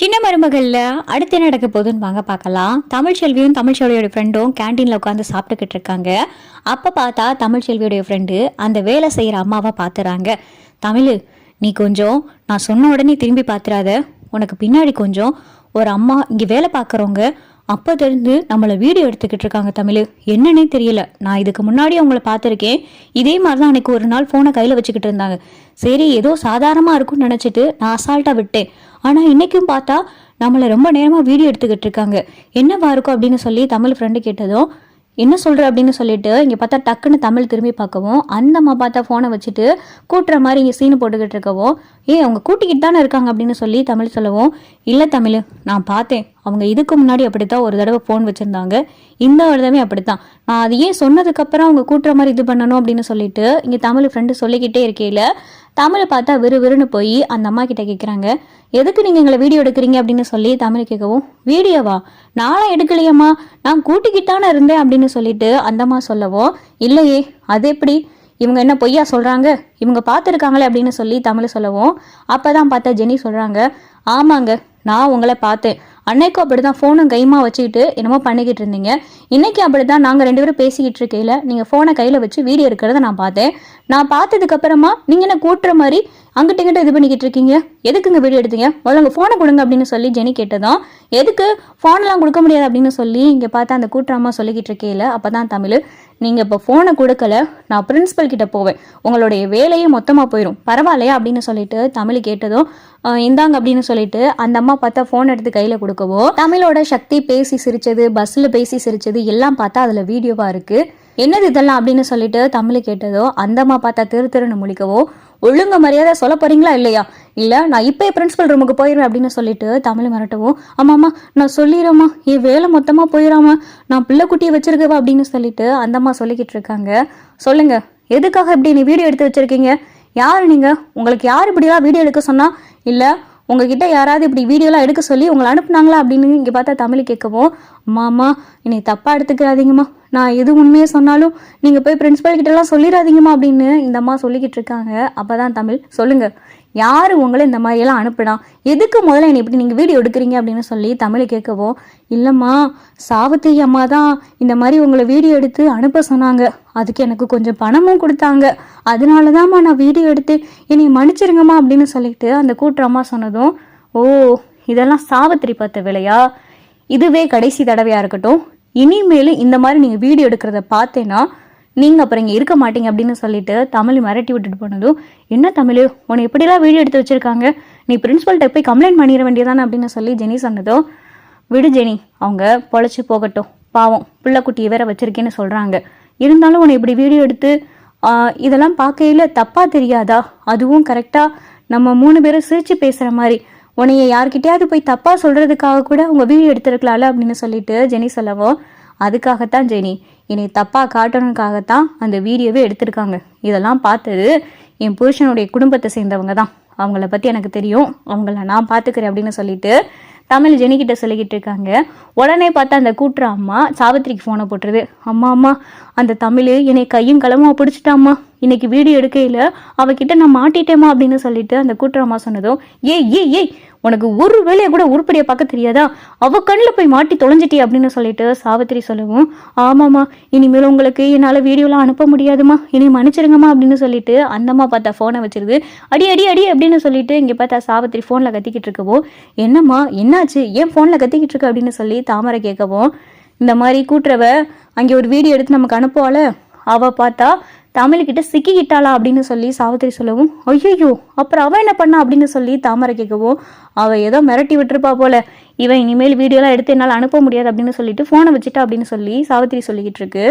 சின்ன மருமகளில் அடுத்து என்ன நடக்க போகுதுன்னு வாங்க பார்க்கலாம். தமிழ்ச்செல்வியும் தமிழ்ச்செல்வியோட ஃப்ரெண்டும் கேண்டீனில் உட்காந்து சாப்பிட்டுக்கிட்டு இருக்காங்க. அப்போ பார்த்தா தமிழ்ச்செல்வியோடைய ஃப்ரெண்டு அந்த வேலை செய்கிற அம்மாவை பார்த்துறாங்க தமிழ் நீ கொஞ்சம் நான் சொன்ன உடனே திரும்பி பார்த்துறாத உனக்கு பின்னாடி கொஞ்சம் ஒரு அம்மா இங்கே வேலை பார்க்குறவங்க அப்போ தெரிந்து நம்மளை வீடியோ எடுத்துக்கிட்டு இருக்காங்க தமிழ். என்னன்னே தெரியல. நான் இதுக்கு முன்னாடி அவங்கள பார்த்துருக்கேன். இதே மாதிரி தான் அன்னைக்கு ஒரு நாள் ஃபோனை கையில் வச்சுக்கிட்டு இருந்தாங்க. சரி ஏதோ சாதாரணமாக இருக்கும்னு நினச்சிட்டு நான் அசால்ட்டாக விட்டேன். ஆனால் இன்றைக்கும் பார்த்தா நம்மளை ரொம்ப நேரமாக வீடியோ எடுத்துக்கிட்டு இருக்காங்க. என்னவா இருக்கும் அப்படின்னு சொல்லி தமிழ் ஃப்ரெண்டு கேட்டதும் என்ன சொல்கிற அப்படின்னு சொல்லிட்டு இங்கே பார்த்தா டக்குன்னு தமிழ் திரும்பி பார்க்கவும் அந்த அம்மா பார்த்தா ஃபோனை வச்சுட்டு கூட்டுற மாதிரி இங்கே சீனு போட்டுக்கிட்டு இருக்கவும் ஏ அவங்க கூட்டிக்கிட்டு தானே இருக்காங்க? அப்படின்னு சொல்லி தமிழ் சொல்லவும் இல்லை தமிழ் நான் பார்த்தேன். அவங்க இதுக்கு முன்னாடி அப்படித்தான் ஒரு தடவை ஃபோன் வச்சுருந்தாங்க. இந்த வருடமே அப்படித்தான். நான் அது ஏன் சொன்னதுக்கப்புறம் அவங்க கூட்டுற மாதிரி இது பண்ணணும்? அப்படின்னு சொல்லிட்டு இங்கே தமிழ் ஃப்ரெண்டு சொல்லிக்கிட்டே இருக்கையில் தமிழை பார்த்தா விறு விறுன்னு போய் அந்த அம்மா கிட்ட கேட்குறாங்க எதுக்கு நீங்கள் எங்களை வீடியோ எடுக்கிறீங்க? அப்படின்னு சொல்லி தமிழ் கேட்கவும் வீடியோவா? நானும் எடுக்கலையம்மா. நான் கூட்டிக்கிட்டானே இருந்தேன் அப்படின்னு சொல்லிட்டு அந்தம்மா சொல்லவும் இல்லையே. அது எப்படி? இவங்க என்ன பொய்யா சொல்கிறாங்க இவங்க பார்த்துருக்காங்களே அப்படின்னு சொல்லி தமிழ் சொல்லவும் அப்போ தான் பார்த்தா ஜெனி சொல்கிறாங்க ஆமாங்க. நான் உங்களை பார்த்தேன். அன்னைக்கும் அப்படி தான் ஃபோனும் கைமா வச்சுக்கிட்டு என்னமோ பண்ணிக்கிட்டு இருந்தீங்க. இன்னைக்கு அப்படி தான் நாங்கள் ரெண்டு பேரும் பேசிக்கிட்டு இருக்கையில் நீங்கள் ஃபோனை கையில் வச்சு வீடியோ எடுக்கிறத நான் பார்த்தேன். நான் பார்த்ததுக்கப்புறமா நீங்கள் என்ன கூட்டுற மாதிரி அங்கிட்ட இங்கிட்ட இது பண்ணிக்கிட்டு இருக்கீங்க? எதுக்குங்க வீடியோ எடுத்தீங்க? முதல்ல உங்கள் ஃபோனை கொடுங்க அப்படின்னு சொல்லி ஜெனி கேட்டதும் எதுக்கு ஃபோன்லாம் கொடுக்க முடியாது அப்படின்னு சொல்லி இங்கே பார்த்தா அந்த கூட்டுறமா சொல்லிக்கிட்டு இருக்கையில் அப்போ தான் தமிழ் நீங்கள் இப்போ ஃபோனை கொடுக்கல நான் பிரின்ஸிபல் கிட்ட போவேன். உங்களுடைய வேலையே மொத்தமாக போயிடும் பரவாயில்லையா அப்படின்னு சொல்லிட்டு தமிழ் கேட்டதும் இந்தாங்க அப்படின்னு சொல்லிட்டு அந்த அம்மா பார்த்தா ஃபோன் எடுத்து கையில் கொடுக்கவோ தமிழோட சக்தி பேசி சிரிச்சது பஸ்ஸில் பேசி சிரிச்சது எல்லாம் பார்த்தா அதில் வீடியோவாக இருக்குது என்னது இதெல்லாம் அப்படின்னு சொல்லிட்டு தமிழ் கேட்டதோ அந்த அம்மா பார்த்தா திரு திருன்னு முழிக்கவோ ஒழுங்கு மரியாதை சொல்ல போறீங்களா இல்லையா? இல்லை நான் இப்போ பிரின்ஸிபல் ரூமுக்கு போயிடுவேன் அப்படின்னு சொல்லிட்டு தமிழ் மிரட்டவும் ஆமாம்மா நான் சொல்லிடுறேம்மா. என் வேலை மொத்தமாக போயிடாம நான் பிள்ளைக்குட்டியை வச்சிருக்கவா? அப்படின்னு சொல்லிட்டு அந்த அம்மா சொல்லிக்கிட்டு இருக்காங்க. சொல்லுங்க எதுக்காக இப்படி நீ வீடியோ எடுத்து வச்சிருக்கீங்க? யார் நீங்கள் உங்களுக்கு யார் இப்படிலாம் வீடியோ எடுக்க சொன்னால் இல்லை உங்ககிட்ட யாராவது இப்படி வீடியோலாம் எடுக்க சொல்லி உங்களை அனுப்புனாங்களா அப்படின்னு இங்கே பார்த்தா தமிழ் கேட்கவும் அம்மா என்னை தப்பாக எடுத்துக்கிறாதீங்கம்மா நான் எது உண்மையை சொன்னாலும் நீங்கள் போய் பிரின்ஸிபல் கிட்டலாம் சொல்லிடாதீங்கம்மா அப்படின்னு இந்த அம்மா சொல்லிக்கிட்டு இருக்காங்க. அப்போ தான் தமிழ் சொல்லுங்கள் யார் உங்களை இந்த மாதிரியெல்லாம் அனுப்பினா? எதுக்கு முதல்ல என்னை இப்படி நீங்கள் வீடியோ எடுக்கிறீங்க அப்படின்னு சொல்லி தமிழை கேட்கவோ? இல்லைம்மா சாவித்திரி அம்மா தான் இந்த மாதிரி உங்களை வீடியோ எடுத்து அனுப்ப சொன்னாங்க. அதுக்கு எனக்கு கொஞ்சம் பணமும் கொடுத்தாங்க. அதனால தான்மா நான் வீடியோ எடுத்து என்னை மன்னிச்சிருங்கம்மா அப்படின்னு சொல்லிட்டு அந்த கூட்டுற அம்மா சொன்னதும் ஓ இதெல்லாம் சாவித்திரி பார்த்த விலையா? இதுவே கடைசி தடவையாக இருக்கட்டும். இனிமேலும் இந்த மாதிரி நீங்கள் வீடியோ எடுக்கிறத பார்த்தேன்னா நீங்கள் அப்புறம் இங்கே இருக்க மாட்டீங்க அப்படின்னு சொல்லிட்டு தமிழ் மிரட்டி விட்டுட்டு போனதும் என்ன தமிழ் உன்னை எப்படிலாம் வீடியோ எடுத்து வச்சிருக்காங்க? நீ பிரின்ஸிபல்கிட்ட போய் கம்ப்ளைண்ட் பண்ணிட வேண்டியதானே அப்படின்னு சொல்லி ஜெனி சொன்னதும் விடு ஜெனி அவங்க பொழைச்சி போகட்டும். பாவம் பிள்ளைக்குட்டியை வேற வச்சிருக்கேன்னு சொல்கிறாங்க இருந்தாலும் உன்னை இப்படி வீடியோ எடுத்து இதெல்லாம் பார்க்கையில் தப்பாக தெரியாதா? அதுவும் கரெக்டாக நம்ம மூணு பேரும் சிரித்து பேசுகிற மாதிரி. உன்னைய யார்கிட்டயாவது போய் தப்பாக சொல்கிறதுக்காக கூட உங்கள் வீடியோ எடுத்துருக்கலாம்ல? அப்படின்னு சொல்லிட்டு ஜெனி சொல்லவும் அதுக்காகத்தான் ஜெனி. என்னை தப்பாக காட்டணுக்காகத்தான் அந்த வீடியோவே எடுத்திருக்காங்க. இதெல்லாம் பார்த்தது என் புருஷனுடைய குடும்பத்தை சேர்ந்தவங்க தான் அவங்கள பற்றி எனக்கு தெரியும். அவங்கள நான் பார்த்துக்கிறேன் அப்படின்னு சொல்லிட்டு தமிழ் ஜெனிக்கிட்ட சொல்லிக்கிட்டு இருக்காங்க. உடனே பார்த்தா அந்த கூட்டுற அம்மா சாவித்திரிக்கு ஃபோனை போட்டுருது. அம்மா அம்மா அந்த தமிழ் என்னை கையும் களமாக பிடிச்சிட்டாம்மா. இன்னைக்கு வீடியோ எடுக்கையில் அவகிட்ட நான் மாட்டிட்டேம்மா அப்படின்னு சொல்லிட்டு அந்த கூட்டுறமா சொன்னதும் ஏய் ஏய் ஏய் உனக்கு ஒரு வேலையை கூட உருப்படியை பார்க்க தெரியாதா? அவ கண்ணில் போய் மாட்டி தொலைஞ்சிட்டி அப்படின்னு சொல்லிட்டு சாவித்திரி சொல்லவும் ஆமாம்மா இனிமேல் உங்களுக்கு என்னால் வீடியோலாம் அனுப்ப முடியாதும்மா. இனி மன்னிச்சிருங்கம்மா அப்படின்னு சொல்லிட்டு அந்தம்மா பார்த்தா ஃபோனை வச்சிருது. அடி அடி அடி அப்படின்னு சொல்லிட்டு இங்கே பார்த்தா சாவித்திரி ஃபோனில் கத்திக்கிட்டு இருக்கவோ என்னம்மா என்னாச்சு? ஏன் ஃபோனில் கத்திக்கிட்டு இருக்க? அப்படின்னு சொல்லி தாமரை கேட்கவும் இந்த மாதிரி கூட்டுறவ அங்கே ஒரு வீடியோ எடுத்து நமக்கு அனுப்புவாள? அவ பார்த்தா தமிழ்கிட்ட சிக்கிக்கிட்டாளா அப்படின்னு சொல்லி சாவித்திரி சொல்லவும் ஐயோ அப்புறம் அவள் என்ன பண்ணா? அப்படின்னு சொல்லி தாமரை கேட்கவும் அவள் ஏதோ மிரட்டி விட்டுருப்பா போல. இவன் இனிமேல் வீடியோலாம் எடுத்து என்னால் அனுப்ப முடியாது அப்படின்னு சொல்லிட்டு ஃபோனை வச்சுட்டா அப்படின்னு சொல்லி சாவித்திரி சொல்லிக்கிட்டு இருக்கு.